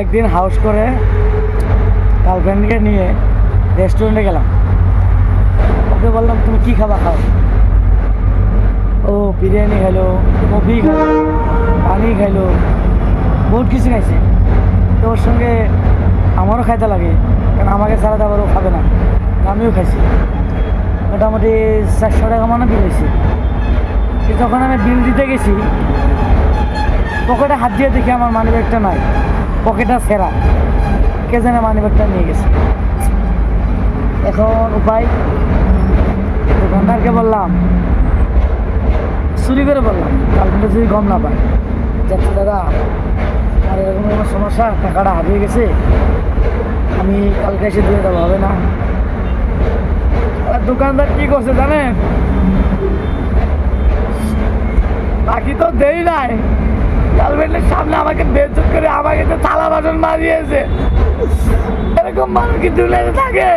একদিন হাউস করে গার্লফ্রেন্ডকে নিয়ে রেস্টুরেন্টে গেলাম। ওকে বললাম, তুমি কি খাবা খাও? ও, বিরিয়ানি খাইলো, কফি খাইলো, পানি খাইলো, বহুত কিছু খাইছে। তো ওর সঙ্গে আমারও খাইতে লাগে, কারণ আমাকে ছাড়া তো আবার ও খাবে না। আমিও খাইছি। মোটামুটি চারশো টাকা মানে বিল হয়েছে। যখন আমি বিল দিতে গেছি, পকেটে হাত দিয়ে দেখি আমার মানি ব্যাগটা নাই। পকেটটা সেরা কে জানে মানি ব্যাগটা নিয়ে গেছে। এখন উপায়, দোকানদারকে বললাম, চুরি করে বললাম কালকে যদি গম না পায়। যাচ্ছে দাদা আর এরকম আমার সমস্যা, টাকাটা হারিয়ে গেছে, আমি কালকে এসে দিয়ে দেবো, হবে না। আর দোকানদার কি করছে জানেন? বাকি তো দেরি নাই। গার্লফ্রেন্ডের সামনে আমাকে বাসন মারিয়েছে। এরকম মানুষ কি দুলে থাকে?